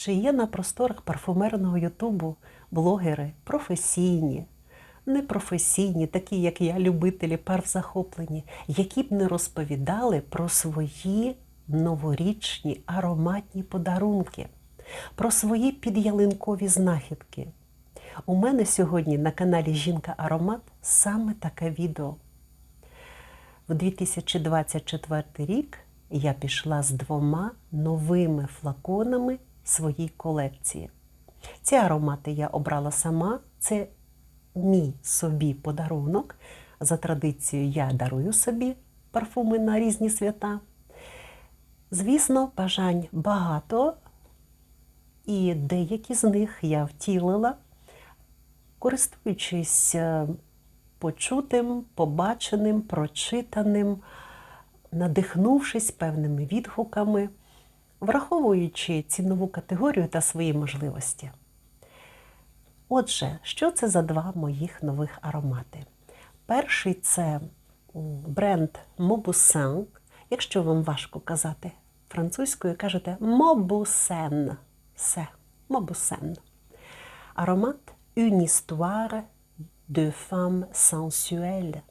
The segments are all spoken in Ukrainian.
Чи є на просторах парфумерного Ютубу блогери професійні, непрофесійні, такі, як я, любителі парфзахоплені, які б не розповідали про свої новорічні ароматні подарунки, про свої підялинкові знахідки. У мене сьогодні на каналі Жінка Аромат саме таке відео. В 2024 рік я пішла з двома новими флаконами своїй колекції. Ці аромати я обрала сама. Це мій собі подарунок. За традицією, я дарую собі парфуми на різні свята. Звісно, бажань багато, і деякі з них я втілила, користуючись е, почутим, побаченим, прочитаним, надихнувшись певними відгуками, враховуючи цінову категорію та свої можливості. Отже, що це за два моїх нових аромати? Перший це бренд Mobussin. Якщо вам важко казати французькою, кажете Mobussin. Все, Mobussin. Аромат Une histoire de femme sensuelle.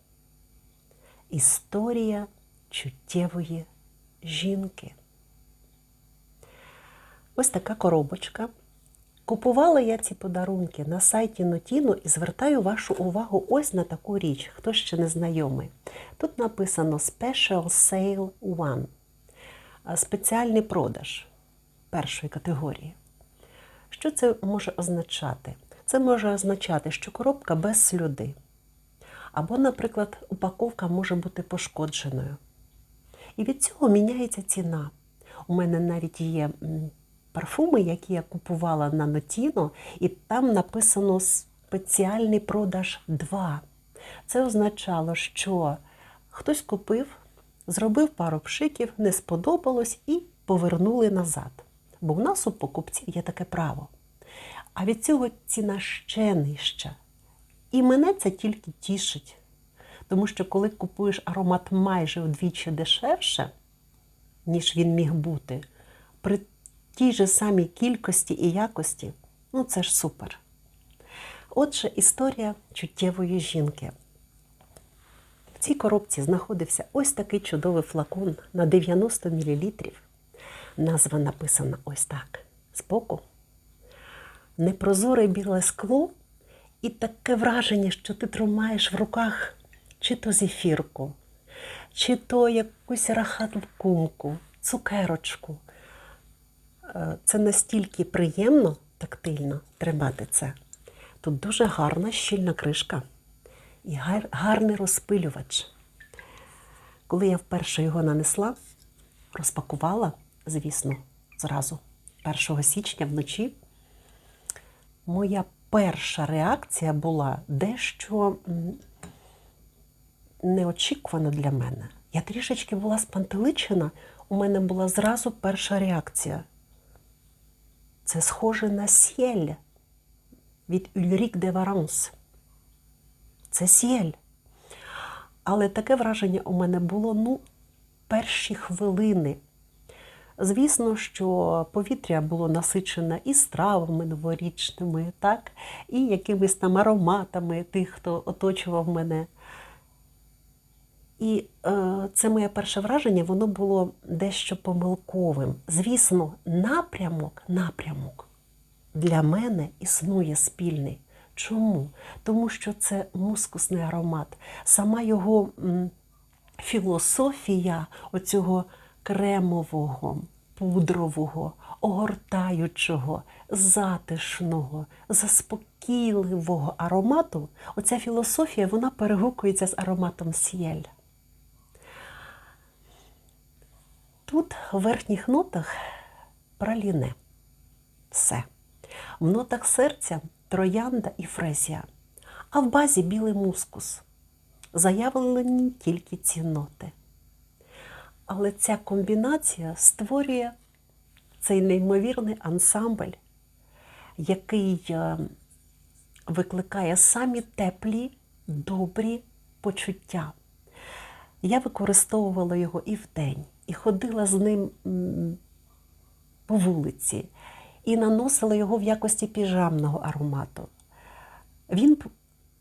Історія чуттєвої жінки. Ось така коробочка. Купувала я ці подарунки на сайті Notino і звертаю вашу увагу ось на таку річ, хто ще не знайомий. Тут написано Special Sale One. Спеціальний продаж першої категорії. Що це може означати? Це може означати, що коробка без слюди. Або, наприклад, упаковка може бути пошкодженою. І від цього міняється ціна. У мене навіть є парфуми, які я купувала на Notino, і там написано спеціальний продаж 2. Це означало, що хтось купив, зробив пару пшиків, не сподобалось і повернули назад. Бо в нас у покупців є таке право. А від цього ціна ще нижча. І мене це тільки тішить. Тому що коли купуєш аромат майже вдвічі дешевше, ніж він міг бути, при тій же самій кількості і якості, ну це ж супер. Отже, історія чуттєвої жінки. В цій коробці знаходився ось такий чудовий флакон на 90 мл. Назва написана ось так: збоку. Непрозоре біле скло, і таке враження, що ти тримаєш в руках чи то зефірку, чи то якусь рахаткумку, цукерочку. Е, Це настільки приємно, тактильно тримати це. Тут дуже гарна щільна кришка і гар- гарний розпилювач. Коли я вперше його нанесла, розпакувала, звісно, зразу 1 січня вночі, моя перша реакція була дещо неочікувана для мене. Я трішечки була спантеличена, у мене була зразу перша реакція. Це схоже на сєль від Ульрік де Варанс. Це сєль. Але таке враження у мене було ну, перші хвилини. Звісно, що повітря було насичене і стравами новорічними, так, і якимись там ароматами тих, хто оточував мене. І е, це моє перше враження, воно було дещо помилковим. Звісно, напрямок, напрямок для мене існує спільний. Чому? Тому що це мускусний аромат. Сама його м, філософія оцього кремового, пудрового, огортаючого, затишного, заспокійливого аромату, оця філософія вона перегукується з ароматом сіель. Тут в верхніх нотах праліне. Все. В нотах серця троянда і фрезія, а в базі білий мускус. Заявлені тільки ці ноти. Але ця комбінація створює цей неймовірний ансамбль, який е, викликає самі теплі, добрі почуття. Я використовувала його і вдень, і ходила з ним по вулиці. і наносила його в якості піжамного аромату. Він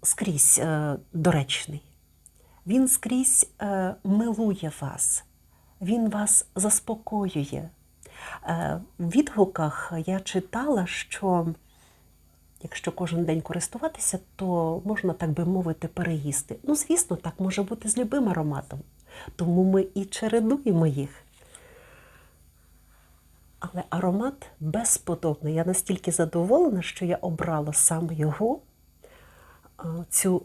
скрізь е, доречний. Він скрізь е, милує вас, він вас заспокоює. Е, в відгуках я читала, що якщо кожен день користуватися, то можна, так би мовити, переїсти. Ну, звісно, так може бути з любим ароматом. Тому ми і чередуємо їх. Але аромат безподобний. Я настільки задоволена, що я обрала саме його, цю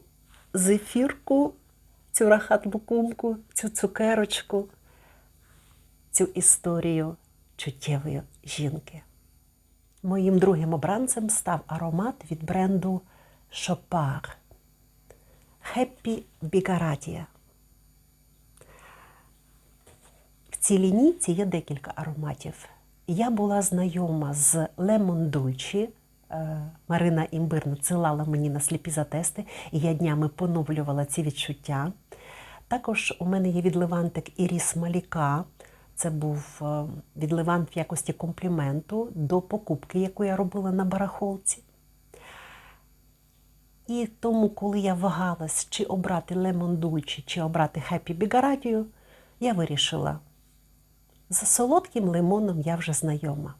зефірку, цю рахат-букумку, цю цукерочку, цю історію чуттєвої жінки. Моїм другим обранцем став аромат від бренду Chopard Happy Bigarattia. В цій лінійці є декілька ароматів. Я була знайома з Dulce. Е, Марина Імбир надсилала мені на сліпі затести, і я днями поновлювала ці відчуття. Також у мене є відливантик Іріс Маліка. Це був е, відливант в якості компліменту до покупки, яку я робила на барахолці. І тому, коли я вагалась, чи обрати Lemon Dulce, чи обрати Happy Bigaratio, я вирішила, з солодким лимоном я вже знайома.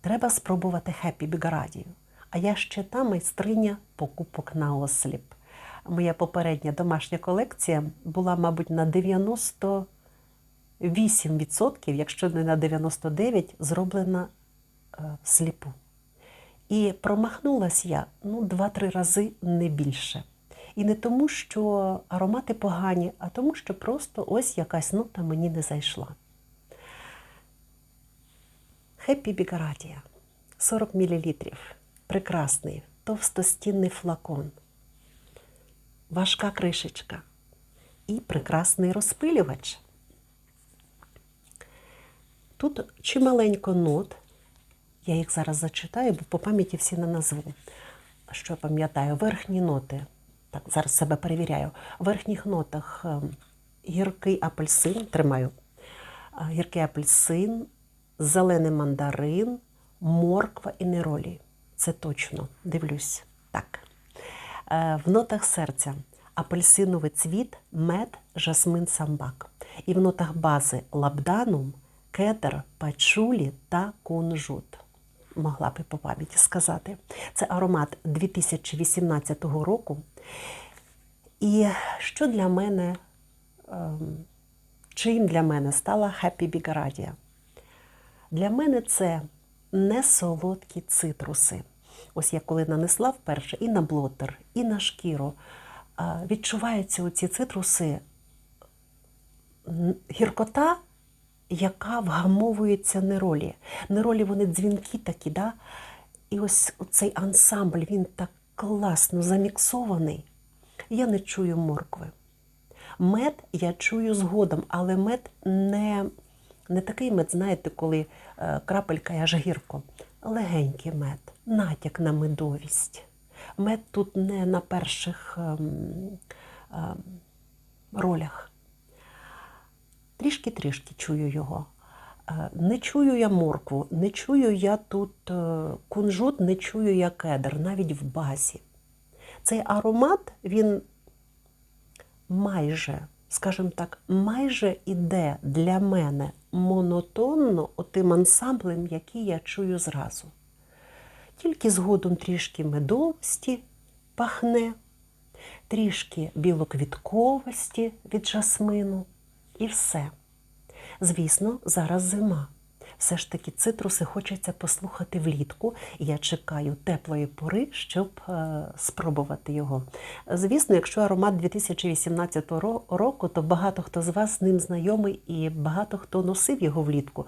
Треба спробувати Happy Bigaratio. А я ще та майстриня покупок на осліп. Моя попередня домашня колекція була, мабуть, на 98%, якщо не на 99%, зроблена е, всліпу. І промахнулась я ну, два-три рази не більше. І не тому, що аромати погані, а тому, що просто ось якась нота мені не зайшла. Happy Bigarattia. 40 мл. Прекрасний, товстостінний флакон. Важка кришечка. І прекрасний розпилювач. Тут чималенько нот. Я їх зараз зачитаю, бо по пам'яті всі не назву. Що пам'ятаю? Верхні ноти. Так, зараз себе перевіряю. В верхніх нотах ем, гіркий апельсин, тримаю. Гіркий апельсин, зелений мандарин, морква і неролі. Це точно, дивлюсь. Так. Е, В нотах серця апельсиновий цвіт, мед, жасмин самбак. І в нотах бази лабданум, кедр, пачулі та кунжут. Могла би по пам'яті сказати. Це аромат 2018 року. І що для мене, ем, чим для мене стала Happy Bigarattia? Для мене це не солодкі цитруси. Ось я коли нанесла вперше і на блотер, і на шкіру, відчуваються оці цитруси гіркота, яка вгамовується неролі. Неролі вони дзвінки такі, да? і ось цей ансамбль, він так класно заміксований. Я не чую моркви. Мед я чую згодом, але мед не, не такий мед, знаєте, коли е, крапелька аж гірко. Легенький мед, натяк на медовість. Мед тут не на перших ем, ем, ролях. Трішки-трішки чую його. Е, Не чую я моркву, не чую я тут е, кунжут, не чую я кедр, навіть в базі. Цей аромат, він майже, скажімо так, майже іде для мене монотонно отим ансамблем, який я чую зразу. Тільки згодом трішки медовості пахне, трішки білоквітковості від жасмину і все. Звісно, зараз зима. Все ж таки цитруси хочеться послухати влітку, я чекаю теплої пори, щоб е, спробувати його. Звісно, якщо аромат 2018 року, то багато хто з вас з ним знайомий і багато хто носив його влітку.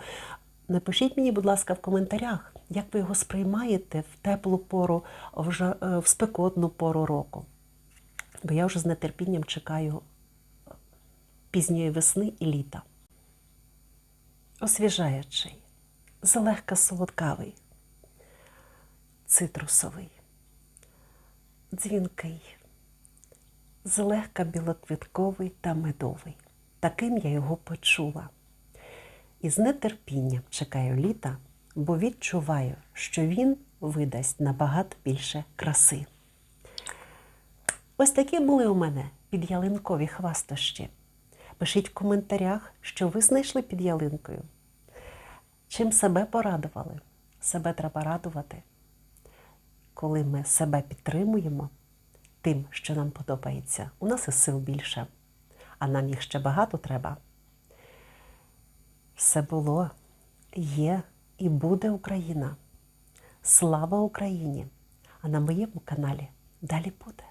Напишіть мені, будь ласка, в коментарях, як ви його сприймаєте в теплу пору, в, жа- е, в спекотну пору року. Бо я вже з нетерпінням чекаю пізньої весни і літа. Освіжаючий, злегка солодкавий, цитрусовий, дзвінкий, злегка білоквітковий та медовий. Таким я його почула. І з нетерпінням чекаю літа бо відчуваю, що він видасть набагато більше краси. Ось такі були у мене підялинкові хвастощі. Пишіть в коментарях, що ви знайшли під ялинкою. Чим себе порадували? Себе треба радувати. Коли ми себе підтримуємо тим, що нам подобається, у нас і сил більше, а нам їх ще багато треба. Все було, є і буде Україна. Слава Україні! А на моєму каналі далі буде.